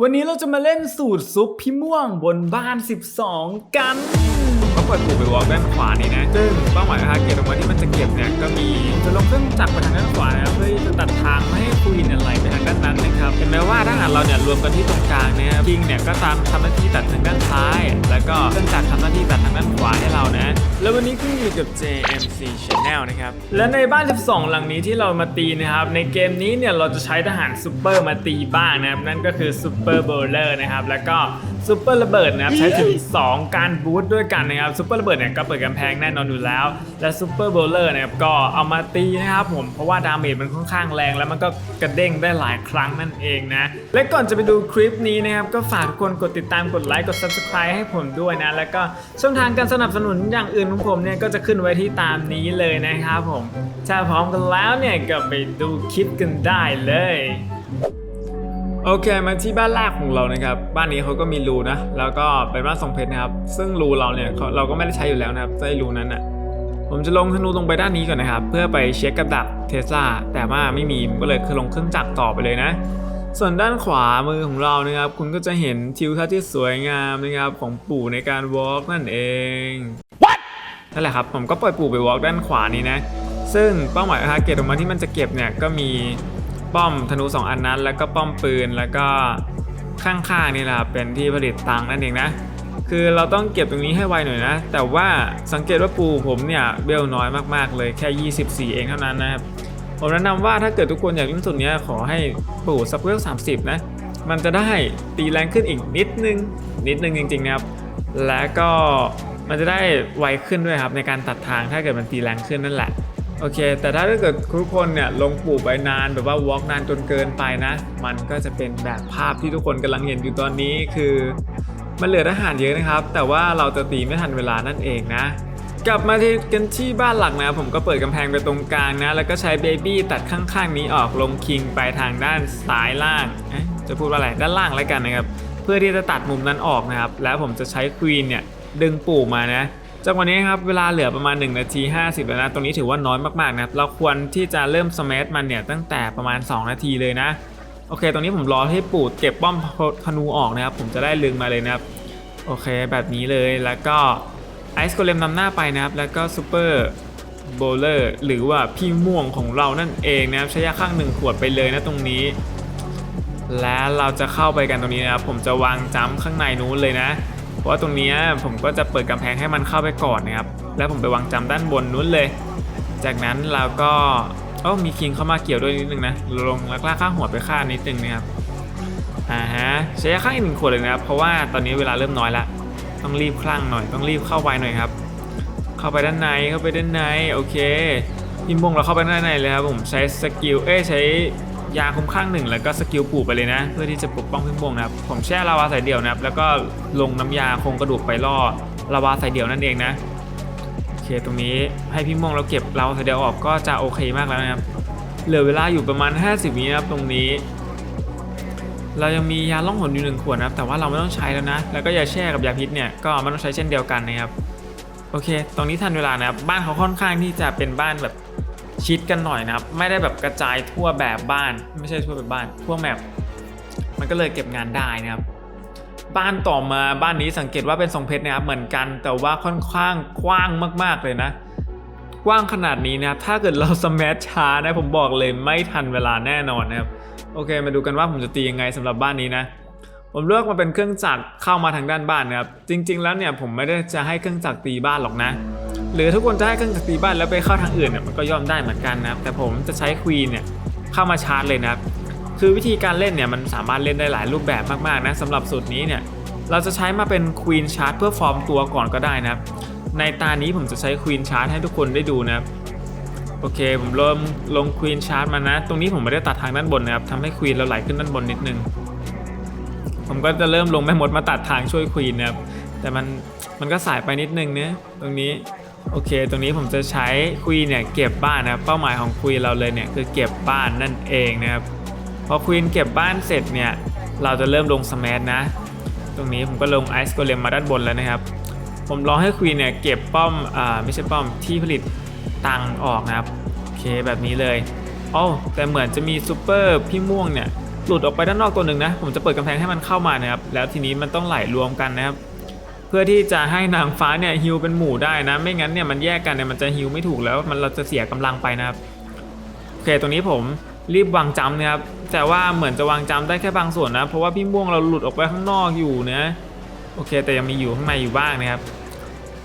วันนี้เราจะมาเล่นสูตรซุปพี่ม่วงบนบ้าน 12 กัน ก็เปิดปลูกไปวอล์กด้านขวานี้นะ ซึ่งเป้าหมายทาร์เก็ตออกมาที่มันจะเก็บเนี่ยก็มีจะลงเครื่องจักรไปทางด้านขวานะครับเพื่อที่จะตัดทางไม่ให้ควีนเนี่ยไหลไปทางด้านนั้นนะครับ เห็นไหมว่าถ้าหากเราเนี่ยรวมกันที่ตรงกลางเนี่ยคิงเนี่ยก็ตามทำหน้าที่ตัดทางด้านซ้าย แล้วก็เครื่องจักรทำหน้าที่ตัดทางด้านขวาให้เรานะ แล้ววันนี้ก็อยู่กับ JMC Channel นะครับ และในบ้าน 12 หลังนี้ที่เรามาตีนะครับ ในเกมนี้เนี่ยเราจะใช้ทหารซูเปอร์มาตีบ้างนะครับ นั่นก็คือซูเปอร์โบเลอร์นะครับ แล้วก็ซูเปอร์ระเบิดนะครับ ใช้ถึง 2 การบูทด้วยกันนะครับซูเปอร์ระเบิดเนี่ยก็เปิดกำแพงแน่นอนอยู่แล้ว และซูเปอร์โบเลอร์นะครับก็เอามาตีนะครับผมเพราะว่าดาเมจมันค่อนข้างแรง แล้วมันก็กระเด้งได้หลายครั้งนั่นเองนะ และก่อนจะไปดูคลิปนี้นะครับก็ฝากทุกคนกดติดตามกดไลค์กด subscribe ให้ผมด้วยนะ แล้วก็ช่องทางการสนับสนุนอย่างอื่นของผมเนี่ยก็จะขึ้นไว้ที่ตามนี้เลยนะครับผมถ้าพร้อมกันแล้วเนี่ยก็ไปดูคลิปกันได้เลย โอเคมาที่บ้านแรกของเรานะครับบ้านนี้เขาก็มีรูนะ แล้วก็เป็นบ้านทรงเพชรนะครับ ซึ่งรูเราเนี่ยเขาเราก็ไม่ได้ใช้อยู่แล้วนะครับไอ้รูนั้นอะผมจะลงธนูลงไปด้านนี้ก่อนนะครับ เพื่อไปเช็คกับดักเทสลาแต่ว่าไม่มีผมก็เลยคือลงเครื่องจักรต่อไปเลยนะ ส่วนด้านขวามือของเรานะครับ คุณก็จะเห็นทิวทัศน์ที่สวยงามนะครับของปู่ในการวอล์กนั่นเองนั่นแหละครับผมก็ปล่อยปู่ไปวอล์กด้านขวานี้นะซึ่งเป้าหมายทาร์เก็ตออกมาที่มันจะเก็บเนี่ยก็มี ป้อมธนู2อันนั้น แล้วก็ป้อมปืนแล้วก็ข้างๆนี่แหละครับเป็นที่ผลิตตังนั่นเองนะ คือเราต้องเก็บตรงนี้ให้ไวหน่อยนะ แต่ว่าสังเกตว่าปูผมเนี่ยเบลน้อยมากๆเลยแค่ 24 เองเท่านั้นนะครับผมแนะนำว่าถ้าเกิดทุกคนอยากเล่นสุดเนี้ยขอให้ปูสักเวล30 นะ มันจะได้ตีแรงขึ้นอีกนิดนึง นิดนึงจริงๆนะครับ และก็มันจะได้ไวขึ้นด้วยครับในการตัดทางถ้าเกิดมันตีแรงขึ้นนั่นแหละ โอเค แต่ถ้าเกิดทุกคนเนี่ยลงปลูกไปนานแบบว่าวอล์กนานจนเกินไปนะ มันก็จะเป็นแบบภาพที่ทุกคนกำลังเห็นอยู่ตอนนี้คือ มันเหลือทหารเยอะนะครับ แต่ว่าเราจะตีไม่ทันเวลานั่นเองนะ กลับมาที่กันที่บ้านหลักนะ ผมก็เปิดกำแพงไปตรงกลางนะ แล้วก็ใช้เบบี้ตัดข้างๆนี้ออกลงคิงไปทางด้านซ้ายล่างจะพูดว่าอะไรด้านล่างแล้วกันนะครับ เพื่อที่จะตัดมุมนั้นออกนะครับ แล้วผมจะใช้ควีนเนี่ยดึงปู่มานะ จากวันนี้ครับเวลาเหลือประมาณ1นาที50แล้วนะตรงนี้ถือว่าน้อยมากๆนะครับเราควรที่จะเริ่มสมัมันเนี่ยตั้งแต่ประมาณ 2 นาทีเลยนะโอเค ตรงนี้ผมรอให้ปู่เก็บป้อมธนูออกนะครับผมจะได้ลึงมาเลยนะครับโอเคแบบนี้เลยแล้วก็ไอซ์โกเลมนำหน้าไปนะครับแล้วก็ซูเปอร์โบเลอร์หรือว่าพี่ม่วงของเรานั่นเองนะครับใช้ยาข้างหนึ่งขวดไปเลยนะตรงนี้ และเราจะเข้าไปกันตรงนี้นะครับผมจะวางจัมข้างในนู้นเลยนะ ราะว่าตรงนี้ผมก็จะเปิดกำแพงให้มันเข้าไปก่อนนะครับ แล้วผมไปวางจัมป์ด้านบนนู้นเลย จากนั้นเราก็โอ้มีคิงเข้ามาเกี่ยวด้วยนิดนึงนะลงแล้วลาข้าหัวไปฆ่านิดนึงนะครับอ่าฮะใช้ข้างอีกหนึ่งขวดเลยนะครับ เพราะว่าตอนนี้เวลาเริ่มน้อยละต้องรีบคลั่งหน่อยต้องรีบเข้าไวหน่อยครับ เข้าไปด้านในเข้าไปด้านในโอเคพิมพ์บงเราเข้าไปด้านในเลยครับผมใช้สกิลเอ้ใช้ ยาคุ้มข้างหนึ่งแล้วก็สกิลปลูกไปเลยนะ เพื่อที่จะปกป้องพิมพ์บงนะครับ ผมแช่ลาวาใส่เดี่ยวนะครับ แล้วก็ลงน้ำยาโครงกระดูกไปล่อลาวาใส่เดี่ยวนั่นเองนะโอเคตรงนี้ให้พิมพ์บงเราเก็บลาวาใส่เดี่ยวออกก็จะโอเคมากแล้วนะครับเหลือเวลาอยู่ประมาณ 50วินะครับตรงนี้ เรายังมียาล่องหนอยู่หนึ่งขวดนะครับ แต่ว่าเราไม่ต้องใช้แล้วนะ แล้วก็ยาแช่กับยาพิษเนี่ยก็ไม่ต้องใช้เช่นเดียวกันนะครับโอเค ตรงนี้ทันเวลานะครับ บ้านเขาค่อนข้างที่จะเป็นบ้านแบบ ชิดกันหน่อยนะครับ ไม่ได้แบบกระจายทั่วแบบบ้าน ไม่ใช่ทั่วแบบบ้าน ทั่วแมปมันก็เลยเก็บงานได้นะครับ บ้านต่อมาบ้านนี้สังเกตว่าเป็นทรงเพชรนะครับเหมือนกัน แต่ว่าค่อนข้างกว้างมาก ๆเลยนะ กว้างขนาดนี้นะครับ ถ้าเกิดเราสมัชช้านะผมบอกเลยไม่ทันเวลาแน่นอนนะครับ โอเค มาดูกันว่าผมจะตียังไงสำหรับบ้านนี้นะผมเลือกมาเป็นเครื่องจักรเข้ามาทางด้านบ้านนะครับ จริง ๆ แล้วเนี่ยผมไม่ได้จะให้เครื่องจักรตีบ้านหรอกนะ หรือทุกคนจะให้เครื่องจักรตีบ้านแล้วไปเข้าทางอื่นเนี่ยมันก็ย่อมได้เหมือนกันนะครับแต่ผมจะใช้ควีนเนี่ยเข้ามาชาร์จเลยนะครับคือวิธีการเล่นเนี่ยมันสามารถเล่นได้หลายรูปแบบมากๆนะสำหรับสูตรนี้เนี่ยเราจะใช้มาเป็นควีนชาร์จเพื่อฟอร์มตัวก่อนก็ได้นะครับในตานี้ผมจะใช้ควีนชาร์จให้ทุกคนได้ดูนะครับโอเคผมเริ่มลงควีนชาร์จมานะ ตรงนี้ผมไม่ได้ตัดทางด้านบนนะครับทำให้ควีนเราไหลขึ้นด้านบนนิดนึง ผมก็จะเริ่มลงแม่มดมาตัดทางช่วยควีนนะครับแต่มันมันก็สายไปนิดนึงเนะตรงนี้ โอเค ตรงนี้ผมจะใช้ควีนเนี่ยเก็บบ้านนะครับเป้าหมายของควีนเราเลยเนี่ยคือเก็บบ้านนั่นเองนะครับพอควีนเก็บบ้านเสร็จเนี่ยเราจะเริ่มลงสมันะ ตรงนี้ผมก็ลงไอซ์โกเลมมาด้านบนแล้วนะครับ ผมรอให้ควีนเนี่ยเก็บป้อมอ่าไม่ใช่ป้อมที่ผลิตตังออกนะครับโอเคแบบนี้เลยโอ้าแต่เหมือนจะมีซูเปอร์พี่ม่วงเนี่ยหลุดออกไปด้านนอกตัวหนึ่งนะ ผมจะเปิดกำแพงให้มันเข้ามานะครับแล้วทีนี้มันต้องไหลรวมกันนะครับ เพื่อที่จะให้นางฟ้าเนี่ยฮิวเป็นหมู่ได้นะ ไม่งั้นเนี่ยมันแยกกันเนี่ยมันจะฮิวไม่ถูกแล้วมันเราจะเสียกำลังไปนะครับโอเคตรงนี้ผมรีบวางจำนะครับแต่ว่าเหมือนจะวางจำได้แค่บางส่วนนะ เพราะว่าพี่ม่วงเราหลุดออกไปข้างนอกอยู่นะโอเค แต่ยังมีอยู่ข้างในอยู่บ้างนะครับ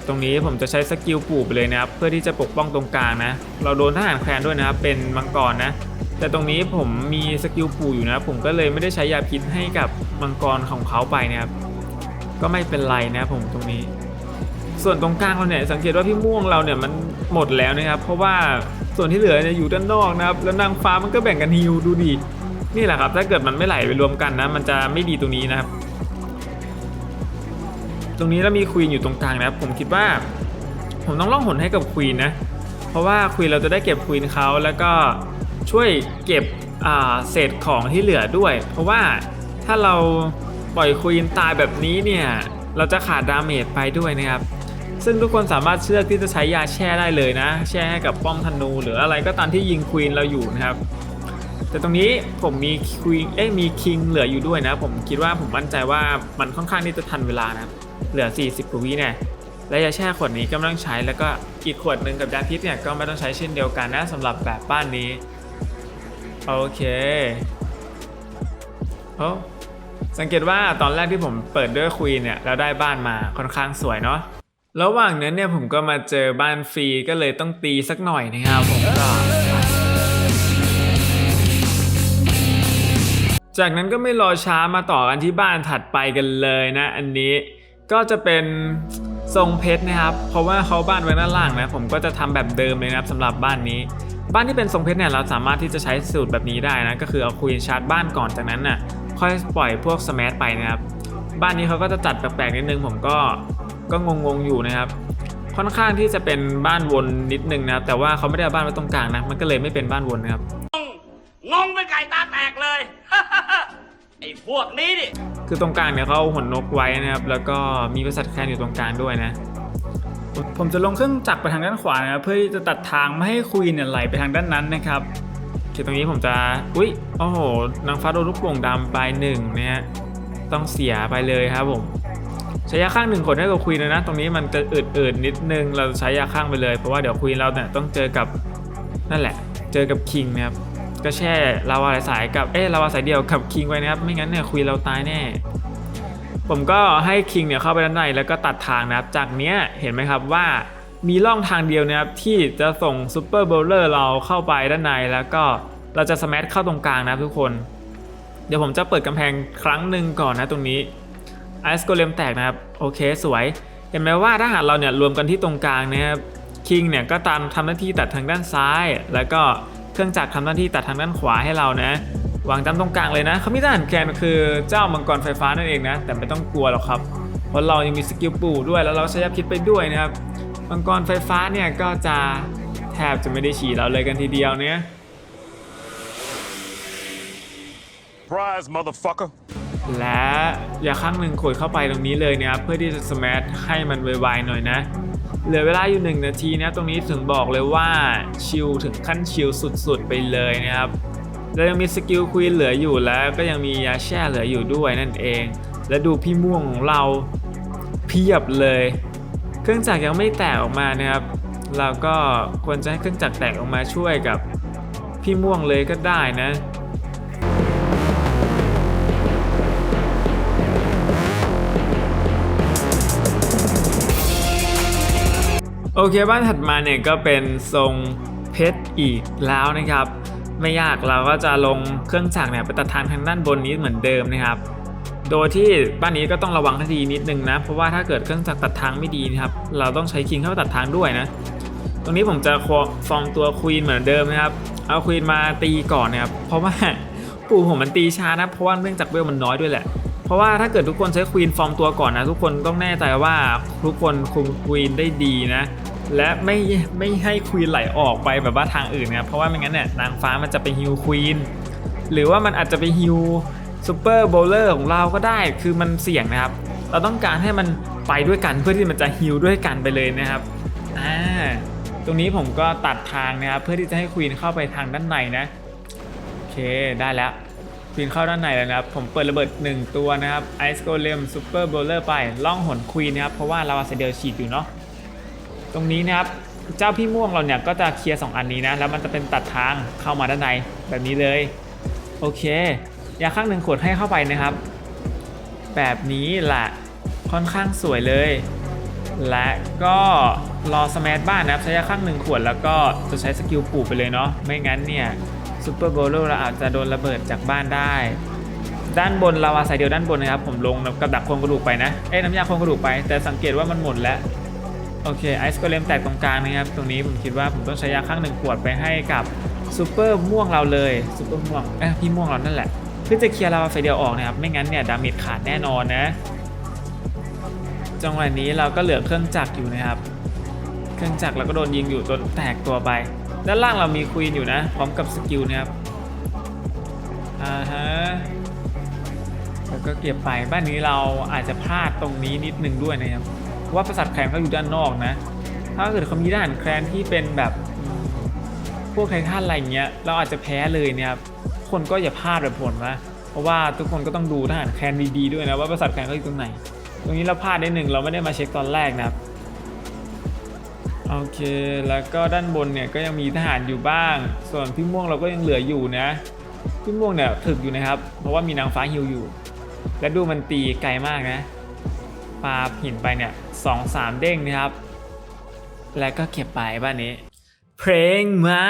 ตรงนี้ผมจะใช้สกิลปลูกไปเลยนะครับเพื่อที่จะปกป้องตรงกลางนะ เราโดนทหารแคลนด้วยนะครับเป็นมังกรนะแต่ตรงนี้ผมมีสกิลปลูกอยู่นะ ผมก็เลยไม่ได้ใช้ยาพิษให้กับมังกรของเขาไปนะครับ ก็ไม่เป็นไรนะผมตรงนี้ ส่วนตรงกลางเราเนี่ยสังเกตว่าพี่ม่วงเราเนี่ยมันหมดแล้วนะครับ เพราะว่าส่วนที่เหลือเนี่ยอยู่ด้านนอกนะครับแล้วนางฟ้ามันก็แบ่งกันฮิวดูดินี่แหละครับถ้าเกิดมันไม่ไหลไปรวมกันนะ มันจะไม่ดีตรงนี้นะครับ ตรงนี้เรามีควีนอยู่ตรงกลางนะครับ ผมคิดว่า ผมต้องล่องหนให้กับควีนนะ เพราะว่าควีนเราจะได้เก็บควีนเขาแล้วก็ช่วยเก็บเศษของที่เหลือด้วย เพราะว่าถ้าเรา ปล่อยควีนตายแบบนี้เนี่ย เราจะขาดดาเมจไปด้วยนะครับ ซึ่งทุกคนสามารถเลือกที่จะใช้ยาแช่ได้เลยนะ แช่ให้กับป้อมธนู หรืออะไรก็ตามที่ยิงควีนเราอยู่นะครับ แต่ตรงนี้ผมมีควีนเอ้มีคิงเหลืออยู่ด้วยนะ ผมคิดว่าผมมั่นใจว่ามันค่อนข้างที่จะทันเวลานะเหลือ 40กว่าวิเนี่ยและยาแช่ขวดนี้ก็ไม่ต้องใช้แล้วก็อีกขวดหนึ่งกับยาพิษเนี่ยก็ไม่ต้องใช้เช่นเดียวกันนะสำหรับแบบบ้านนี้ โอเคโอ้ สังเกตว่าตอนแรกที่ผมเปิดด้วยควีนเนี่ยแล้วได้บ้านมาค่อนข้างสวยเนาะระหว่างนั้นเนี่ยผมก็มาเจอบ้านฟรีก็เลยต้องตีสักหน่อยนะครับผมก็จากนั้นก็ไม่รอช้ามาต่อกันที่บ้านถัดไปกันเลยนะ อันนี้ก็จะเป็นทรงเพชรนะครับ เพราะว่าเขาบ้านไว้ด้านล่างนะ ผมก็จะทำแบบเดิมเลยนะครับสำหรับบ้านนี้ บ้านที่เป็นทรงเพชรเนี่ยเราสามารถที่จะใช้สูตรแบบนี้ได้นะ ก็คือเอาควีนชาร์จบ้านก่อนจากนั้นน่ะ ค่อยปล่อยพวกสแมัไปนะครับ บ้านนี้เขาก็จะจัดแปลกๆนิดนึงผมก็ก็งงๆอยู่นะครับ ค่อนข้างที่จะเป็นบ้านวนนิดนึงนะครับ แต่ว่าเขาไม่ได้เอาบ้านไว้ตรงกลางนะมันก็เลยไม่เป็นบ้านวนนะครับงงเป็นไก่ตาแตกเลยไอ้พวกนี้ดิคือตรงกลางเนี่ยเขาเอาหัวนกไว้นะครับ แล้วก็มีบริษัทแคลนอยู่ตรงกลางด้วยนะผมจะลงเครื่องจักรไปทางด้านขวานะครับเพื่อที่จะตัดทางไม่ให้ควีนเนี่ยไหลไปทางด้านนั้นนะครับ คือตรงนี้ผมจะ อุ๊ย โอ้โห นางฟ้าโดนลูกโป่งดำไปหนึ่งนะฮะ ต้องเสียไปเลยครับผม ใช้ยาข้างหนึ่งขวดให้กับควีนเลยนะ ตรงนี้มันจะอืดๆนิดนึง เราใช้ยาข้างไปเลย เพราะว่าเดี๋ยวควีนเราเนี่ยต้องเจอกับนั่นแหละ เจอกับคิงนะครับ ก็แช่ลาวาสายกับ เอ๊ะลาวาสายเดียวกับคิงไว้นะครับ ไม่งั้นเนี่ยควีนเราตายแน่ ผมก็ให้คิงเนี่ยเข้าไปด้านในแล้วก็ตัดทางนะครับ จากเนี้ยเห็นไหมครับว่า มีร่องทางเดียวนะครับที่จะส่งซูเปอร์โบลเลอร์เราเข้าไปด้านในแล้วก็เราจะสมัเข้าตรงกลางนะทุกคน เดี๋ยวผมจะเปิดกำแพงครั้งหนึ่งก่อนนะตรงนี้ไอซ์โกเลมแตกนะครับ โอเคสวย เห็นไหมว่าถ้าหากเราเนี่ยรวมกันที่ตรงกลางนะครับคิงเนี่ยก็ตามทำหน้าที่ตัดทางด้านซ้าย แล้วก็เครื่องจักรทำหน้าที่ตัดทางด้านขวาให้เรานะวางจำตรงกลางเลยนะเขามีทหารแกนคือเจ้ามังกรไฟฟ้านั่นเองนะ แต่ไม่ต้องกลัวหรอกครับ เพราะเรายังมีสกิลปู่ด้วยแล้วเราใช้ยาพิษไปด้วยนะครับ มังกรไฟฟ้าเนี่ยก็จะแทบจะไม่ได้ฉีดเราเลยกันทีเดียวเนี่ย Surprise, motherfucker. และอย่าข้างหนึ่งขดเข้าไปตรงนี้เลยนะครับเพื่อที่จะสแมัให้มันไวๆหน่อยนะ เหลือเวลาอยู่หนึ่งนาทีนะตรงนี้ถึงบอกเลยว่าชิลถึงขั้นชิลสุดๆไปเลยนะครับแล้วยังมีสกิลควีนเหลืออยู่แล้วก็ยังมียาแช่เหลืออยู่ด้วยนั่นเอง และดูพี่ม่วงของเราเพียบเลย เครื่องจักรยังไม่แตกออกมานะครับ เราก็ควรจะให้เครื่องจักรแตกออกมาช่วยกับพี่ม่วงเลยก็ได้นะโอเคบ้านถัดมาเนี่ยก็เป็นทรงเพชรอีกแล้วนะครับ ไม่ยากเราก็จะลงเครื่องจักรเนี่ยไปตัดทางทางด้านบนนี้เหมือนเดิมนะครับ โดยที่บ้านนี้ก็ต้องระวังให้ดีนิดนึงนะ เพราะว่าถ้าเกิดเครื่องจักรตัดทางไม่ดีนะครับ เราต้องใช้คิงเข้าตัดทางด้วยนะ ตรงนี้ผมจะฟอร์มตัวควีนเหมือนเดิมนะครับ เอาควีนมาตีก่อนนะครับ เพราะว่าปู่ผมมันตีช้านะ เพราะว่าเนื่องจากเวลมันน้อยด้วยแหละ เพราะว่าถ้าเกิดทุกคนใช้ควีนฟอร์มตัวก่อนนะ ทุกคนต้องแน่ใจว่าทุกคนคุมควีนได้ดีนะ และไม่ไม่ให้ควีนไหลออกไปแบบว่าทางอื่นนะเพราะว่าไม่งั้นเนี่ยนางฟ้ามันจะไปฮิวควีนหรือว่ามันอาจจะไปฮิว ซูเปอร์โบลเลอร์ของเราก็ได้คือมันเสี่ยงนะครับ เราต้องการให้มันไปด้วยกันเพื่อที่มันจะฮิวด้วยกันไปเลยนะครับอ่าตรงนี้ผมก็ตัดทางนะครับเพื่อที่จะให้ควีนเข้าไปทางด้านในนะโอเคได้แล้วปีนเข้าด้านในแล้วนะครับ ผมเปิดระเบิด 1 ตัวนะครับไอซ์โกเลมซูเปอร์โบเลอร์ไปล่องหนควีนนะครับเพราะว่าลาวาเซเดลฉีดอยู่เนาะตรงนี้นะครับเจ้าพี่ม่วงเราเนี่ยก็จะเคลียร์2อันนี้นะแล้วมันจะเป็นตัดทางเข้ามาด้านในแบบนี้เลยโอเค ยาข้างหนึ่งขวดให้เข้าไปนะครับ แบบนี้แหละค่อนข้างสวยเลย และก็รอสแมทบ้านนะครับใช้ยาข้างหนึ่งขวดแล้วก็จะใช้สกิลปลูกไปเลยเนาะไม่งั้นเนี่ยซูเปอร์โบโลเราอาจจะโดนระเบิดจากบ้านได้ ด้านบนลาวาไซเดียวด้านบนนะครับ ผมลงกับดักโครงกระดูกไปนะเอ้น้ำยาโครงกระดูกไป แต่สังเกตว่ามันหมดแล้วโอเคไอซ์โกเลมแตกตรงกลางนะครับ ตรงนี้ผมคิดว่าผมต้องใช้ยาข้างหนึ่งขวดไปให้กับซูเปอร์ม่วงเราเลยซูเปอร์ม่วงเอ้พี่ม่วงเรานั่นแหละ พื่อจะเคลียร์ลาวาไฟเดียวออกนะครับ ไม่งั้นเนี่ยดาเมจขาดแน่นอนนะจังหวะนี้เราก็เหลือเครื่องจักรอยู่นะครับ เครื่องจักรเราก็โดนยิงอยู่จนแตกตัวไป ด้านล่างเรามีควีนอยู่นะ พร้อมกับสกิลนะครับอ่าฮะแล้วก็เก็บไปบ้านนี้เราอาจจะพลาดตรงนี้นิดนึงด้วยนะครับว่าประสาทแคลนเขาอยู่ด้านนอกนะ ถ้าเกิดเขามีทหารแคลนที่เป็นแบบพวกไททันอะไรเงี้ยเราอาจจะแพ้เลยเนี่ยครับ คนก็อย่าพลาดแบบผมนะ เพราะว่าทุกคนก็ต้องดูทหารแคนดีๆด้วยนะว่าประสาทแคนเขาอยู่ตรงไหน ตรงนี้เราพลาดได้หนึ่งเราไม่ได้มาเช็คตอนแรกนะครับโอเคแล้วก็ด้านบนเนี่ยก็ยังมีทหารอยู่บ้าง ส่วนพี่ม่วงเราก็ยังเหลืออยู่นะพี่ม่วงเนี่ยถึกอยู่นะครับ เพราะว่ามีนางฟ้าฮิวอยู่ และดูมันตีไกลมากนะปาหินไปเนี่ยสองสามเด้งนะครับ แล้วก็เก็บไปบ้านนี้ เพลงมา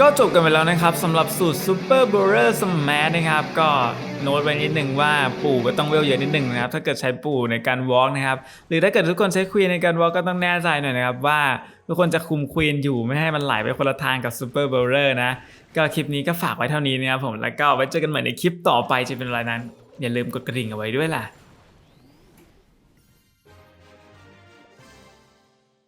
ก็จบกันไปแล้วนะครับสำหรับสูตร Super b o r e r Smash นะครับ ก็โน้ตไว้นิดนึงว่าปู่ก็ต้องเวลเยอะนิดนึงนะครับ ถ้าเกิดใช้ปู่ในการวอล์กนะครับ หรือถ้าเกิดทุกคนใช้ควีนในการวอล์กก็ต้องแน่ใจหน่อยนะครับ ว่าทุกคนจะคุมควีนอยู่ไม่ให้มันไหลไปคนละทางกับ Super b o r e r นะ ก็คลิปนี้ก็ฝากไว้เท่านี้นะครับผมแล้วก็ไว้เจอกันใหม่ในคลิปต่อไปจะเป็นอะไรนั้น อย่าลืมกดกระดิ่งเอาไว้ด้วยล่ะ